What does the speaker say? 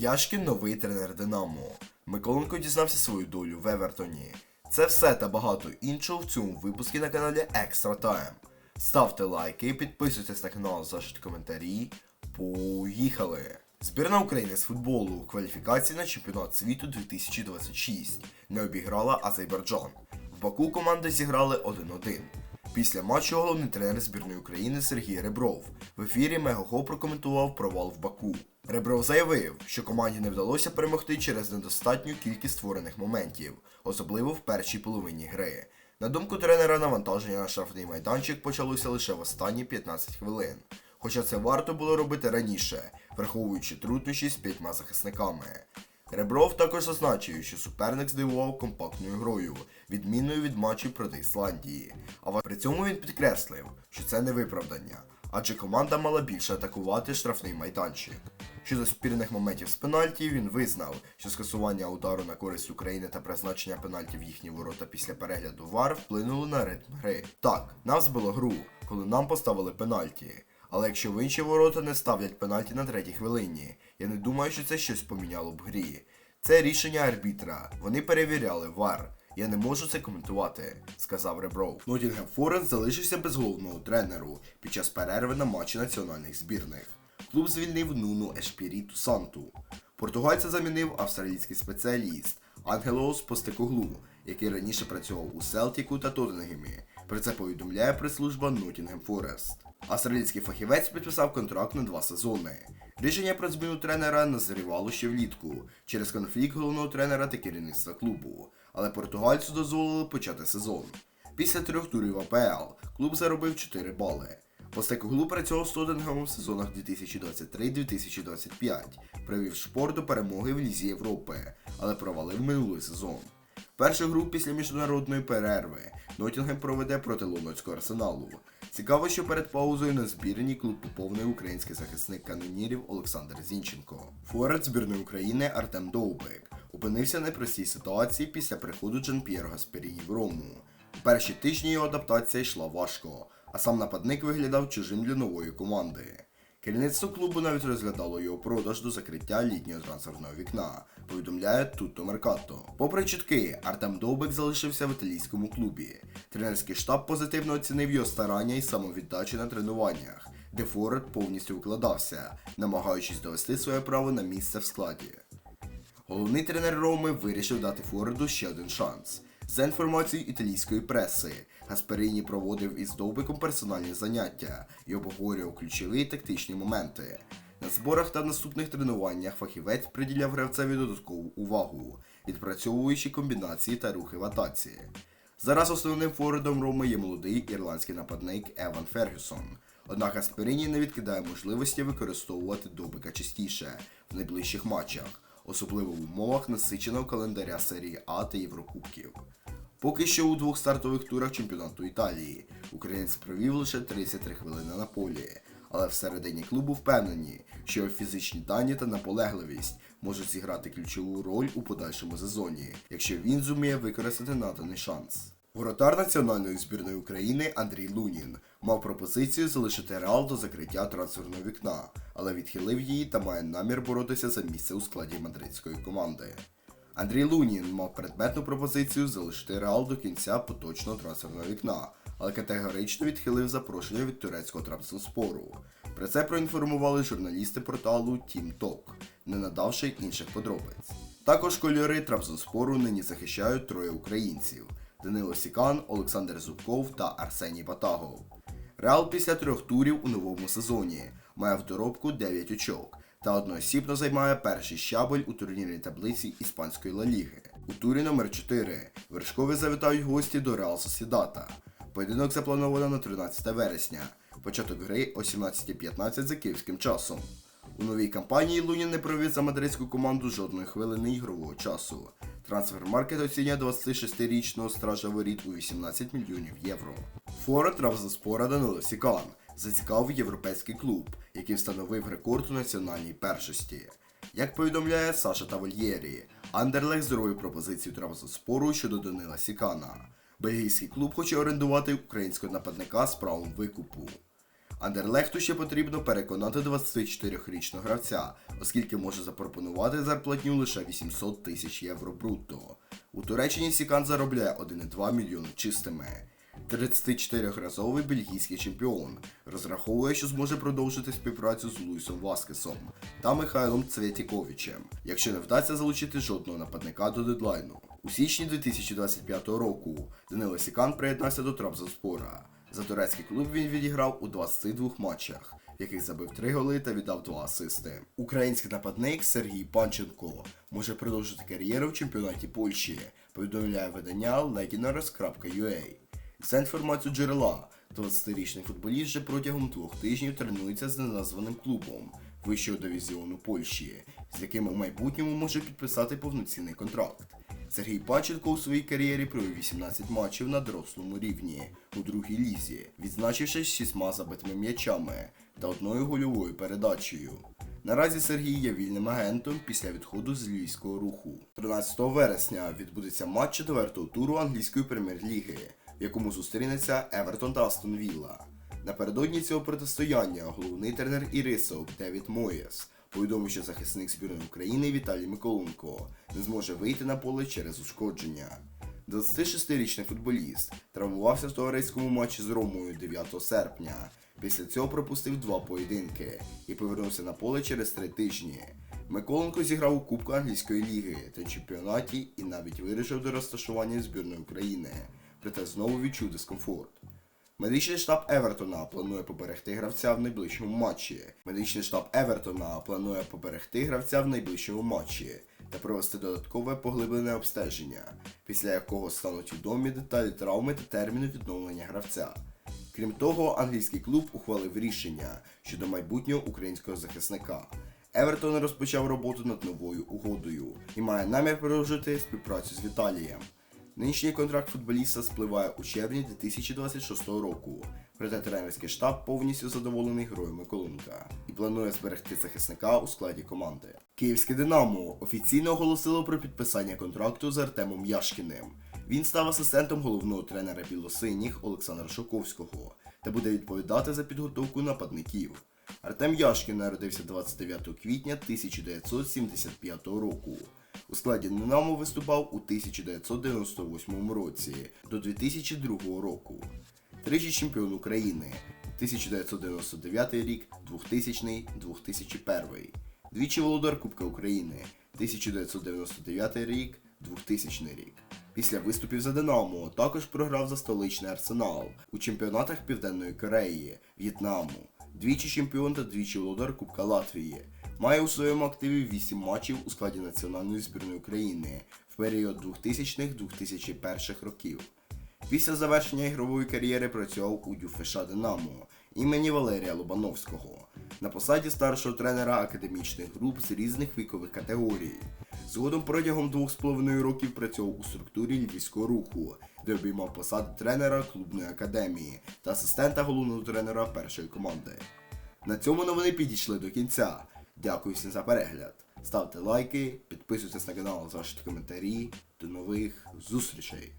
Яшкін новий тренер Динамо. Миколенко дізнався свою долю в Евертоні. Це все та багато іншого в цьому випуску на каналі Extra Time. Ставте лайки, підписуйтесь на канал, залишайте коментарі. Поїхали! Збірна України з футболу кваліфікації на чемпіонат світу 2026 не обіграла Азербайджан. В Баку команди зіграли 1-1. Після матчу головний тренер збірної України Сергій Ребров в ефірі Мегахо прокоментував провал в Баку. Ребров заявив, що команді не вдалося перемогти через недостатню кількість створених моментів, особливо в першій половині гри. На думку тренера, навантаження на штрафний майданчик почалося лише в останні 15 хвилин. Хоча це варто було робити раніше, враховуючи труднощі з п'ятьма захисниками. Ребров також зазначив, що суперник здивував компактною грою, відмінною від матчів проти Ісландії. А при цьому він підкреслив, що це не виправдання, адже команда мала більше атакувати штрафний майданчик. Щодо спірних моментів з пенальті, він визнав, що скасування удару на користь України та призначення пенальті в їхні ворота після перегляду ВАР вплинули на ритм гри. Так, нас збило гру, коли нам поставили пенальті. Але якщо в інші ворота не ставлять пенальті на третій хвилині, я не думаю, що це щось поміняло б грі. Це рішення арбітра. Вони перевіряли ВАР. Я не можу це коментувати, сказав Ребров. Нотінгем Форест залишився без головного тренеру під час перерви на матчі національних збірних. Клуб звільнив Нуну Ешпіріту Санту. Португальця замінив австралійський спеціаліст Ангелос Постекоглу, який раніше працював у Селтіку та Тоттенгемі. Про це повідомляє прес-служба Nottingham Forest. Австралійський фахівець підписав контракт на два сезони. Рішення про зміну тренера назрівало ще влітку через конфлікт головного тренера та керівництва клубу, але португальцю дозволили почати сезон. Після трьох турів АПЛ клуб заробив 4 бали. Постекоглу працював з Тоттенгемом в сезонах 2023-2025, привів шпор до перемоги в Лізі Європи, але провалив минулий сезон. Першу гру після міжнародної перерви Нотінгем проведе проти лондонського арсеналу. Цікаво, що перед паузою на збірні клуб поповнив український захисник канонірів Олександр Зінченко. Форвард збірної України Артем Довбик опинився в непростій ситуації після приходу Джан П'єро Гасперіні в Рому. У перші тижні його адаптація йшла важко, а сам нападник виглядав чужим для нової команди. Керівництво клубу навіть розглядало його продаж до закриття літнього трансферного вікна, повідомляє Tutto Mercato. Попри чутки, Артем Довбик залишився в італійському клубі. Тренерський штаб позитивно оцінив його старання і самовіддачі на тренуваннях, де Форвард повністю викладався, намагаючись довести своє право на місце в складі. Головний тренер Роми вирішив дати Форварду ще один шанс. За інформацією італійської преси, Гасперіні проводив із Довбиком персональні заняття і обговорював ключові тактичні моменти. На зборах та наступних тренуваннях фахівець приділяв гравцеві додаткову увагу, відпрацьовуючи комбінації та рухи в атаці. Зараз основним форвардом Роми є молодий ірландський нападник Еван Фергюсон. Однак Гасперіні не відкидає можливості використовувати Довбика частіше в найближчих матчах, особливо в умовах насиченого календаря серії А та Єврокубків. Поки що у двох стартових турах чемпіонату Італії українець провів лише 33 хвилини на полі, але всередині клубу впевнені, що фізичні дані та наполегливість можуть зіграти ключову роль у подальшому сезоні, якщо він зуміє використати наданий шанс. Воротар національної збірної України Андрій Лунін мав пропозицію залишити Реал до закриття трансферного вікна, але відхилив її та має намір боротися за місце у складі мадридської команди. Андрій Лунін мав предметну пропозицію залишити Реал до кінця поточного трансферного вікна, але категорично відхилив запрошення від турецького Трабзонспору. Про це проінформували журналісти порталу Team Talk, не надавши інших подробиць. Також кольори Трабзонспору нині захищають троє українців: Данило Сікан, Олександр Зубков та Арсеній Батагов. Реал після трьох турів у новому сезоні має в доробку 9 очок та одноосібно займає перший щабель у турнірній таблиці Іспанської Ла Ліги. У турі номер 4 вершкові завітають гості до Реал Сосідата. Поєдинок заплановано на 13 вересня, початок гри о 17.15 за київським часом. У новій кампанії Лунін не провів за мадридську команду жодної хвилини ігрового часу. Трансфермаркет оцінює 26-річного стража воріт у 18 мільйонів євро. Фора Травзаспора Данило Сікан зацікавив європейський клуб, який встановив рекорд у національній першості. Як повідомляє Саша Тавольєрі, Андерлех зробив пропозицію Травзаспору щодо Данила Сікана. Бельгійський клуб хоче орендувати українського нападника з правом викупу. Андерлехту ще потрібно переконати 24-річного гравця, оскільки може запропонувати зарплатню лише 800 тисяч євро брутто. У Туреччині Сікан заробляє 1,2 мільйони чистими. 34-разовий бельгійський чемпіон розраховує, що зможе продовжити співпрацю з Луїсом Васкесом та Михайлом Цвєтіковичем, якщо не вдасться залучити жодного нападника до дедлайну. У січні 2025 року Данило Сікан приєднався до Трабзонспора. За турецький клуб він відіграв у 22 матчах, в яких забив 3 голи та віддав 2 асисти. Український нападник Сергій Панченко може продовжити кар'єру в чемпіонаті Польщі, повідомляє видання legioners.ua. За інформацією джерела, 20-річний футболіст вже протягом двох тижнів тренується з неназваним клубом вищого дивізіону Польщі, з яким у майбутньому може підписати повноцінний контракт. Сергій Панченко у своїй кар'єрі провів 18 матчів на дорослому рівні у другій лізі, відзначившись шістьма забитими м'ячами та одною гольовою передачею. Наразі Сергій є вільним агентом після відходу з львівського руху. 13 вересня відбудеться матч четвертого туру англійської прем'єр-ліги, якому зустрінеться Евертон та Астон Вілла. Напередодні цього протистояння головний тренер Ірисок Девід Моєс повідомив, що захисник збірної України Віталій Миколенко не зможе вийти на поле через ушкодження. 26-річний футболіст травмувався в товариському матчі з Ромою 9 серпня. Після цього пропустив два поєдинки і повернувся на поле через три тижні. Миколенко зіграв у Кубку англійської ліги та чемпіонаті і навіть вирішив до розташування збірної України, проте знову відчув дискомфорт. Медичний штаб Евертона планує поберегти гравця в найближчому матчі. Медичний штаб Евертона планує поберегти гравця в найближчому матчі та провести додаткове поглиблене обстеження, після якого стануть відомі деталі травми та терміну відновлення гравця. Крім того, англійський клуб ухвалив рішення щодо майбутнього українського захисника. Евертон розпочав роботу над новою угодою і має намір продовжити співпрацю з Віталієм. Нинішній контракт футболіста спливає у червні 2026 року, проте тренерський штаб повністю задоволений грою Миколенка і планує зберегти захисника у складі команди. Київське Динамо офіційно оголосило про підписання контракту з Артемом Яшкіним. Він став асистентом головного тренера білосиніх Олександра Шоковського та буде відповідати за підготовку нападників. Артем Яшкін народився 29 квітня 1975 року. У складі Динамо виступав у 1998 році до 2002 року. Тричі чемпіон України 1999 рік, 2000, 2001. Двічі володар Кубка України 1999 рік, 2000 рік. Після виступів за Динамо також програв за столичний арсенал у чемпіонатах Південної Кореї, В'єтнаму, двічі чемпіон та двічі володар Кубка Латвії. Має у своєму активі 8 матчів у складі національної збірної України в період 2000-2001 років. Після завершення ігрової кар'єри працював у ДЮФШ Динамо імені Валерія Лобановського на посаді старшого тренера академічних груп з різних вікових категорій. Згодом протягом двох з половиною років працював у структурі львівського руху, де обіймав посаду тренера клубної академії та асистента головного тренера першої команди. На цьому новини підійшли до кінця. Дякую всім за перегляд. Ставте лайки, підписуйтесь на канал, залишайте коментарі. До нових зустрічей!